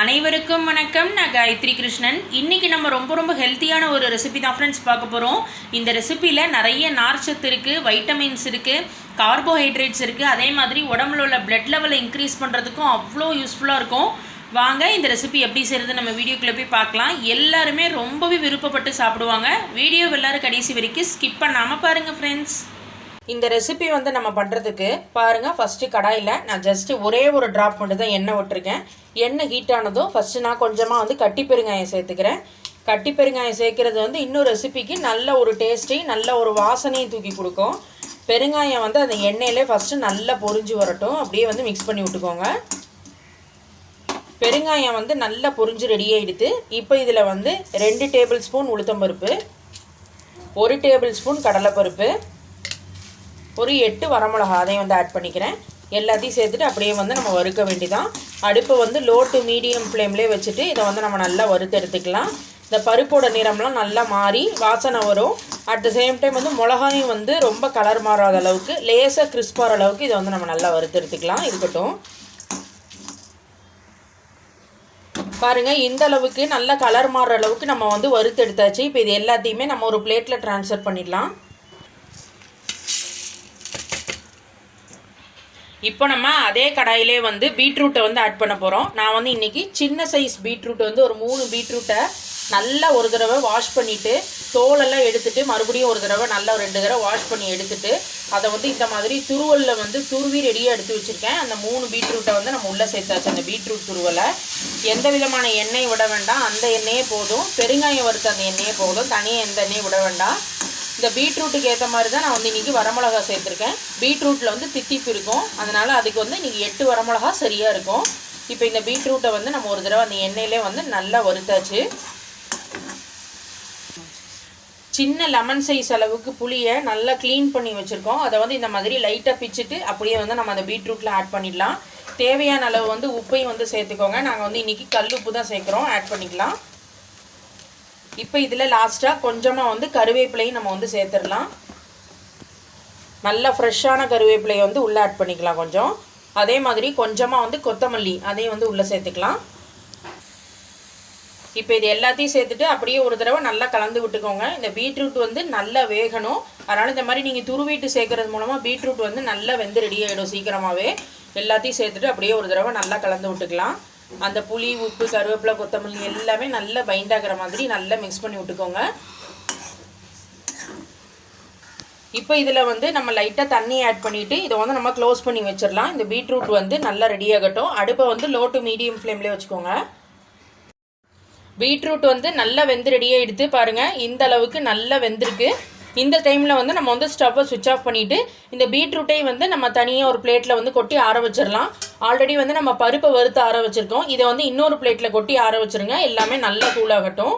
அனைவருக்கும் வணக்கம். நான் காயத்ரி கிருஷ்ணன். இன்றைக்கி நம்ம ரொம்ப ரொம்ப ஹெல்த்தியான ஒரு ரெசிபி தான் ஃப்ரெண்ட்ஸ் பார்க்க போகிறோம் இந்த ரெசிப்பியில் நிறைய நார்ச்சத்து இருக்குது வைட்டமின்ஸ் இருக்குது கார்போஹைட்ரேட்ஸ் இருக்குது அதே மாதிரி உடம்புல உள்ள பிளட் லெவலை இன்க்ரீஸ் பண்ணுறதுக்கும் அவ்வளோ யூஸ்ஃபுல்லாக இருக்கும். வாங்க இந்த ரெசிபி எப்படி செய்கிறது நம்ம வீடியோக்குள்ளே போய் பார்க்கலாம். எல்லாருமே ரொம்பவே விருப்பப்பட்டு சாப்பிடுவாங்க. வீடியோ எல்லோரும் கடைசி வரைக்கும் ஸ்கிப் பண்ணாமல் பாருங்கள் ஃப்ரெண்ட்ஸ் இந்த ரெசிபி வந்து நம்ம பண்ணுறதுக்கு பாருங்கள் ஃபஸ்ட்டு கடாயில் நான் ஜஸ்ட்டு ஒரே ஒரு ட்ராப் மட்டும் தான் எண்ணெய் விட்டுருக்கேன். எண்ணெய் ஹீட் ஆனதும் ஃபஸ்ட்டு நான் கொஞ்சமாக வந்து கட்டி பெருங்காயம் சேர்த்துக்கிறேன். கட்டி பெருங்காயம் சேர்க்குறது வந்து இன்னும் ரெசிபிக்கு நல்ல ஒரு டேஸ்ட்டையும் நல்ல ஒரு வாசனையும் தூக்கி கொடுக்கும். பெருங்காயம் வந்து அந்த எண்ணெயிலே ஃபஸ்ட்டு நல்லா பொரிஞ்சு வரட்டும். அப்படியே வந்து மிக்ஸ் பண்ணி விட்டுக்கோங்க. பெருங்காயம் வந்து நல்லா பொரிஞ்சு ரெடியாகிடுது இப்போ இதில் வந்து ரெண்டு டேபிள் ஸ்பூன் உளுத்தம்பருப்பு ஒரு டேபிள் ஸ்பூன் கடலைப்பருப்பு ஒரு எட்டு வரமிளகா அதையும் வந்து ஆட் பண்ணிக்கிறேன். எல்லாத்தையும் சேர்த்துட்டு அப்படியே வந்து நம்ம வறுக்க வேண்டிதான் அடுப்பை வந்து லோ டு மீடியம் ஃப்ளேம்லேயே வச்சுட்டு இதை வந்து நம்ம நல்லா வறுத்து எடுத்துக்கலாம். இந்த பருப்போட நிறம்லாம் நல்லா மாறி வாசனை வரும். அட் த சேம் டைம் வந்து மிளகாயும் வந்து ரொம்ப கலர் மாறாத அளவுக்கு லேசாக கிறிஸ்பாகிற அளவுக்கு இதை வந்து நம்ம நல்லா வறுத்து எடுத்துக்கலாம். இருக்கட்டும். பாருங்கள் இந்த அளவுக்கு நல்ல கலர் மாறுற அளவுக்கு நம்ம வந்து வறுத்து எடுத்தாச்சு. இப்போ இது எல்லாத்தையுமே நம்ம ஒரு பிளேட்டில் ட்ரான்ஸ்ஃபர் பண்ணிடலாம். இப்போ நம்ம அதே கடாயிலே வந்து பீட்ரூட்டை வந்து ஆட் பண்ண போகிறோம் நான் வந்து இன்றைக்கி சின்ன சைஸ் பீட்ரூட் வந்து ஒரு மூணு பீட்ரூட்டை நல்லா ஒரு தடவை வாஷ் பண்ணிவிட்டு தோலெல்லாம் எடுத்துகிட்டு மறுபடியும் ஒரு தடவை நல்லா ரெண்டு தடவை வாஷ் பண்ணி எடுத்துகிட்டு அதை வந்து இந்த மாதிரி துருவலில் வந்து துருவி ரெடியாக எடுத்து வச்சுருக்கேன். அந்த மூணு பீட்ரூட்டை வந்து நம்ம உள்ளே சேர்த்தாச்சு அந்த பீட்ரூட் துருவலை. எந்த விதமான எண்ணெய் விட வேண்டாம். அந்த எண்ணெயே போதும். பெருங்காயம் வறுத்த அந்த எண்ணெயே போதும். தனியாக எந்த எண்ணெயும் விட வேண்டாம். இந்த பீட்ரூட்டுக்கு ஏற்ற மாதிரி தான் நான் வந்து இன்றைக்கி வரமிளகா சேர்த்துருக்கேன். பீட்ரூட்டில் வந்து தித்திப்பு இருக்கும் அதனால் அதுக்கு வந்து இன்றைக்கி எட்டு வரமிளகா சரியாக இருக்கும். இப்போ இந்த பீட்ரூட்டை வந்து நம்ம ஒரு தடவை அந்த எண்ணெயிலே வந்து நல்லா வறுத்தாச்சு. சின்ன லெமன் சைஸ் அளவுக்கு புளியை நல்லா க்ளீன் பண்ணி வச்சுருக்கோம். அதை வந்து இந்த மாதிரி லைட்டாக பிச்சுட்டு அப்படியே வந்து நம்ம அந்த பீட்ரூட்டில் ஆட் பண்ணிடலாம். தேவையான அளவு வந்து உப்பையும் வந்து சேர்த்துக்கோங்க. நாங்கள் வந்து இன்றைக்கி கல் உப்பு தான் சேர்க்குறோம். ஆட் பண்ணிக்கலாம். இப்போ இதில் லாஸ்ட்டாக கொஞ்சமாக வந்து கருவேப்பிலையும் நம்ம வந்து சேர்த்துடலாம். நல்ல ஃப்ரெஷ்ஷான கருவேப்பிலையை வந்து உள்ளே ஆட் பண்ணிக்கலாம் கொஞ்சம். அதே மாதிரி கொஞ்சமாக வந்து கொத்தமல்லி அதையும் வந்து உள்ளே சேர்த்துக்கலாம். இப்போ இது எல்லாத்தையும் சேர்த்துட்டு அப்படியே ஒரு தடவை நல்லா கலந்து விட்டுக்கோங்க. இந்த பீட்ரூட் வந்து நல்லா வேகணும். அதனால் இந்த மாதிரி நீங்கள் துருவிட்டு சேர்க்கறது மூலமாக பீட்ரூட் வந்து நல்லா வெந்து ரெடி ஆகிடும் சீக்கிரமாகவே எல்லாத்தையும் சேர்த்துட்டு அப்படியே ஒரு தடவை நல்லா கலந்து விட்டுக்கலாம். அந்த புளி உப்பு கருவேப்பிலை கொத்தமல்லி எல்லாமே நல்லா பைண்ட் ஆகிற மாதிரி நல்லா மிக்ஸ் பண்ணி விட்டுக்கோங்க. இப்போ இதில் வந்து நம்ம லைட்டாக தண்ணி ஆட் பண்ணிவிட்டு இதை வந்து நம்ம க்ளோஸ் பண்ணி வச்சிடலாம். இந்த பீட்ரூட் வந்து நல்லா ரெடி ஆகட்டும். அடுப்பை வந்து லோ டு மீடியம் ஃப்ளேம்லேயே வச்சுக்கோங்க. பீட்ரூட் வந்து நல்லா வெந்து ரெடியாக எடுத்து பாருங்கள் இந்த அளவுக்கு நல்லா வெந்திருக்கு. இந்த டைமில் வந்து நம்ம வந்து ஸ்டவ்வை சுவிட்ச் ஆஃப் பண்ணிவிட்டு இந்த பீட்ரூட்டை வந்து நம்ம தனியாக ஒரு பிளேட்டில் வந்து கொட்டி ஆற வச்சிடலாம் ஆல்ரெடி வந்து நம்ம பருப்பை வறுத்து ஆற வச்சுருக்கோம். இதை வந்து இன்னொரு பிளேட்டில் கொட்டி ஆற வச்சுருங்க. எல்லாமே நல்லா கூலாகட்டும்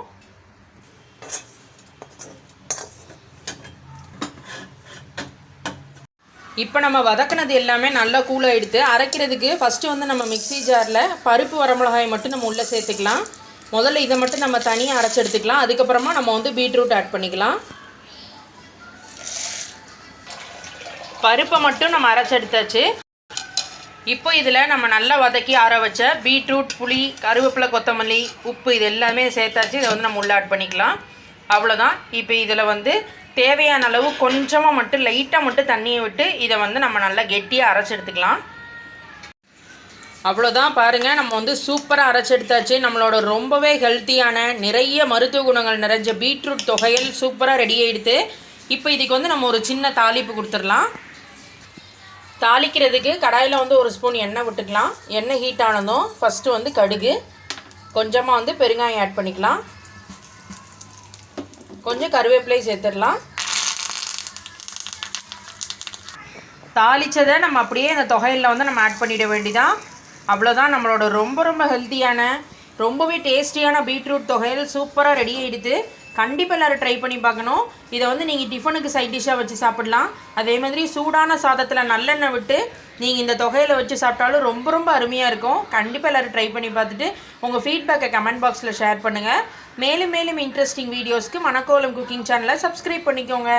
இப்போ நம்ம வதக்கினது எல்லாமே நல்லா கூலாகிடுத்து அரைக்கிறதுக்கு ஃபஸ்ட்டு வந்து நம்ம மிக்சி ஜாரில் பருப்பு வரமிளகாய் மட்டும் நம்ம உள்ளே சேர்த்துக்கலாம். முதல்ல இதை மட்டும் நம்ம தனியாக அரைச்சி எடுத்துக்கலாம். அதுக்கப்புறமா நம்ம வந்து பீட்ரூட் ஆட் பண்ணிக்கலாம். பருப்பை மட்டும் நம்ம அரைச்சி எடுத்தாச்சு. இப்போ இதில் நம்ம நல்லா வதக்கி ஆற வச்ச பீட்ரூட் புளி கருவேப்பிலை கொத்தமல்லி உப்பு இது எல்லாமே சேர்த்தாச்சு. இதை வந்து நம்ம உள்ள ஆட் பண்ணிக்கலாம். அவ்வளோதான் இப்போ இதில் வந்து தேவையான அளவு கொஞ்சமாக மட்டும் லைட்டாக மட்டும் தண்ணியை விட்டு இதை வந்து நம்ம நல்லா கெட்டியாக அரைச்சி எடுத்துக்கலாம். அவ்வளோதான் பாருங்கள் நம்ம வந்து சூப்பராக அரைச்செடுத்தாச்சு நம்மளோட ரொம்பவே ஹெல்த்தியான நிறைய மருத்துவ குணங்கள் நிறைஞ்ச பீட்ரூட் தொகையல் சூப்பராக ரெடி ஆகிடுது இப்போ இதுக்கு வந்து நம்ம ஒரு சின்ன தாளிப்பு கொடுத்துடலாம். தாளிக்கிறதுக்கு கடாயில் வந்து ஒரு ஸ்பூன் எண்ணெய் விட்டுக்கலாம். எண்ணெய் ஹீட் ஆனதும் ஃபஸ்ட்டு வந்து கடுகு. கொஞ்சமாக வந்து பெருங்காயம் ஆட் பண்ணிக்கலாம். கொஞ்சம் கருவேப்பிலையும் சேர்த்துடலாம். தாளித்ததை நம்ம அப்படியே இந்த தொகையில் வந்து நம்ம ஆட் பண்ணிட வேண்டிதான் அவ்வளோதான் நம்மளோட ரொம்ப ரொம்ப ஹெல்த்தியான ரொம்பவே டேஸ்டியான பீட்ரூட் தொகையில் சூப்பராக ரெடி ஆகிடுது கண்டிப்பாக எல்லோரும் ட்ரை பண்ணி பார்க்கணும். இதை வந்து நீங்கள் டிஃபனுக்கு சைட் டிஷ்ஷாக வச்சு சாப்பிட்லாம். அதே மாதிரி சூடான சாதத்தில் நல்லெண்ணெய் விட்டு நீங்கள் இந்த தொகையில் வச்சு சாப்பிட்டாலும் ரொம்ப ரொம்ப அருமையாக இருக்கும். கண்டிப்பாக எல்லோரும் ட்ரை பண்ணி பார்த்துட்டு உங்கள் ஃபீட்பேக்கை கமெண்ட் பாக்ஸில் ஷேர் பண்ணுங்கள் மேலும் மேலும் இன்ட்ரெஸ்டிங் வீடியோஸ்க்கு மணக்கோலம் குக்கிங் சேனலை சப்ஸ்கிரைப் பண்ணிக்கோங்க.